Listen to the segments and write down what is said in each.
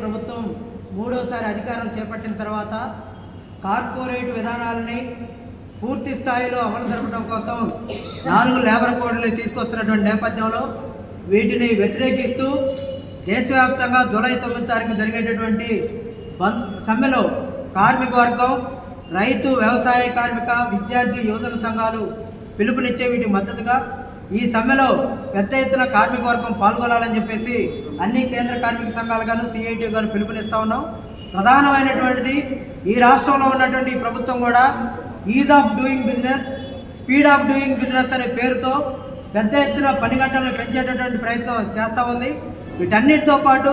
ప్రభుత్వం మూడోసారి అధికారం చేపట్టిన తర్వాత కార్పొరేట్ విధానాలని పూర్తి స్థాయిలో అమలు జరపడం కోసం నాలుగు లేబర్ కోడ్లు తీసుకొస్తున్నటువంటి నేపథ్యంలో వీటిని వ్యతిరేకిస్తూ దేశవ్యాప్తంగా జూలై తొమ్మిది తారీఖు జరిగేటటువంటి బంద్ సమ్మెలో కార్మిక వర్గం రైతు వ్యవసాయ కార్మిక విద్యార్థి యువజన సంఘాలు పిలుపునిచ్చే వీటికి మద్దతుగా ఈ సమ్మెలో పెద్ద ఎత్తున కార్మిక వర్గం పాల్గొనాలని చెప్పేసి అన్ని కేంద్ర కార్మిక సంఘాలు గాను సిఐటి గాను పిలుపునిస్తా ఉన్నాం. ప్రధానమైనటువంటిది ఈ రాష్ట్రంలో ఉన్నటువంటి ప్రభుత్వం కూడా ease of doing business speed of doing business అనే పేరుతో పెద్ద ఎత్తున పని గంటలను పెంచేటటువంటి ప్రయత్నం చేస్తూ ఉంది. వీటన్నిటితో పాటు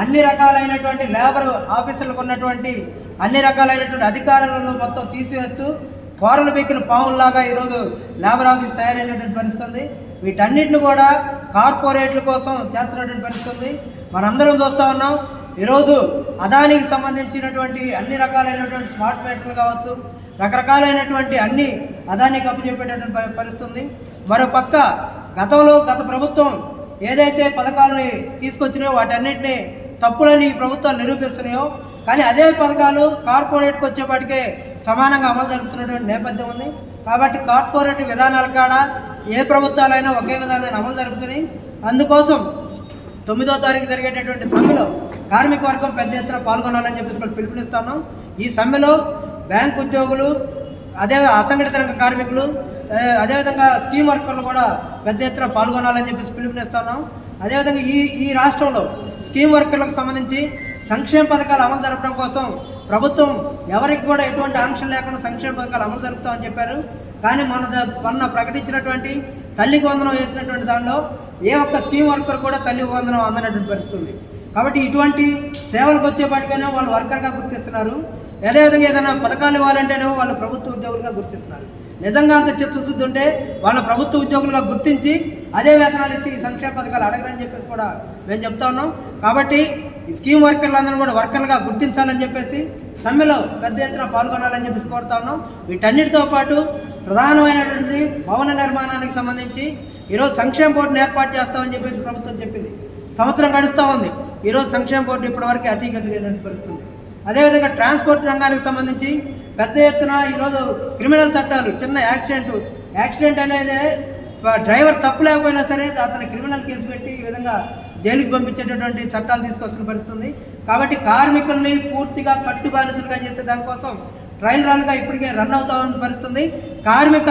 అన్ని రకాలైనటువంటి లేబర్ ఆఫీసులకు ఉన్నటువంటి అన్ని రకాలైనటువంటి అధికారులను మొత్తం తీసివేస్తూ కోరలు బెక్కిన పావుల్లాగా ఈరోజు లేబర్ ఆఫీస్ తయారైనటువంటి పరిస్థితుంది వీటన్నిటిని కూడా కార్పొరేట్ల కోసం చేస్తున్నటువంటి పరిస్థితి మనందరం చూస్తూ ఉన్నాం. ఈరోజు అదానికి సంబంధించినటువంటి అన్ని రకాలైనటువంటి స్మార్ట్ మీటర్లు కావచ్చు రకరకాలైనటువంటి అన్ని అదానికి అప్పచెప్పేటటువంటి ప- పరిస్థితి మరో పక్క గతంలో గత ప్రభుత్వం ఏదైతే పథకాలని తీసుకొచ్చినాయో వాటన్నిటిని తప్పులని ఈ ప్రభుత్వాలు నిరూపిస్తున్నాయో కానీ అదే పథకాలు కార్పొరేట్కి వచ్చేప్పటికే సమానంగా అమలు జరుపుతున్నటువంటి నేపథ్యం ఉంది. కాబట్టి కార్పొరేట్ విధానాల కాడ ఏ ప్రభుత్వాలైనా ఒకే విధంగా అమలు జరుపుతున్నాయి అందుకోసం తొమ్మిదో తారీఖు జరిగేటటువంటి సమ్మెలో కార్మిక వర్గం పెద్ద ఎత్తున పాల్గొనాలని చెప్పేసి కూడా పిలుపునిస్తాను ఈ సమ్మెలో బ్యాంక్ ఉద్యోగులు అదే అసంఘటిత రంగ కార్మికులు అదేవిధంగా స్కీమ్ వర్కర్లు కూడా పెద్ద ఎత్తున పాల్గొనాలని చెప్పేసి పిలుపునిస్తాను అదేవిధంగా ఈ ఈ రాష్ట్రంలో స్కీమ్ వర్కర్లకు సంబంధించి సంక్షేమ పథకాలు అమలు జరపడం కోసం ప్రభుత్వం ఎవరికి కూడా ఎటువంటి ఆంక్షలు లేకుండా సంక్షేమ పథకాలు అమలు జరుపుతామని చెప్పారు. కానీ మన ద- మొన్న ప్రకటించినటువంటి తల్లికి వందనం వేసినటువంటి దానిలో ఏ ఒక్క స్కీమ్ వర్కర్ కూడా తల్లి వందనం అందనటువంటి పరిస్థితుంది కాబట్టి ఇటువంటి సేవలకు వచ్చేపాటికైనా వాళ్ళు వర్కర్గా గుర్తిస్తున్నారు. అదేవిధంగా ఏదైనా పథకాలు ఇవ్వాలంటేనేమో వాళ్ళు ప్రభుత్వ ఉద్యోగులుగా గుర్తిస్తున్నారు. నిజంగా అంత చిత్తశుద్ధి ఉంటే వాళ్ళ ప్రభుత్వ ఉద్యోగులుగా గుర్తించి అదే వేతనాలు ఇస్తే ఈ సంక్షేమ పథకాలు అడగరని చెప్పేసి కూడా మేము చెప్తా ఉన్నాం. కాబట్టి ఈ స్కీమ్ వర్కర్లందరూ కూడా వర్కర్లుగా గుర్తించాలని చెప్పేసి సమ్మెలో పెద్ద ఎత్తున పాల్గొనాలని చెప్పేసి కోరుతా ఉన్నాం. వీటన్నిటితో పాటు ప్రధానమైనటువంటిది భవన నిర్మాణానికి సంబంధించి ఈరోజు సంక్షేమ బోర్డును ఏర్పాటు చేస్తామని చెప్పేసి ప్రభుత్వం చెప్పింది. సంవత్సరం గడుస్తూ ఉంది. ఈరోజు సంక్షేమ బోర్డు ఇప్పటివరకు అతీగతి లేనటువంటి పరిస్థితి ఉంది. అదేవిధంగా ట్రాన్స్పోర్ట్ రంగానికి సంబంధించి పెద్ద ఎత్తున ఈరోజు క్రిమినల్ చట్టాలు చిన్న యాక్సిడెంట్ యాక్సిడెంట్ అనేది డ్రైవర్ తప్పు లేకపోయినా సరే అతని క్రిమినల్ కేసు పెట్టి ఈ విధంగా జైలుకి పంపించేటటువంటి చట్టాలు తీసుకొస్తున్న పరిస్థితి కాబట్టి కార్మికుల్ని పూర్తిగా కట్టుబానిసలుగా చేసే దానికోసం ట్రయల్ రన్గా ఇప్పటికే రన్ అవుతా ఉన్న పరిస్థితుంది. కార్మిక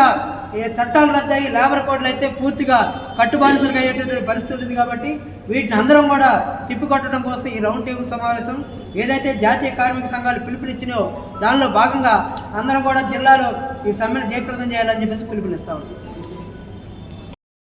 చట్టాలు రద్దయి లేబర్ కోడ్లు అయితే పూర్తిగా కట్టుబానిసలుగా అయ్యేటటువంటి పరిస్థితి ఉంది కాబట్టి వీటిని అందరం కూడా తిప్పికొట్టడం కోసం ఈ రౌండ్ టేబుల్ సమావేశం ఏదైతే జాతీయ కార్మిక సంఘాలు పిలుపునిచ్చినాయో దానిలో భాగంగా అందరం కూడా జిల్లాలో ఈ సమ్మెను జయప్రదం చేయాలని చెప్పేసి పిలుపునిస్తా ఉన్నాం.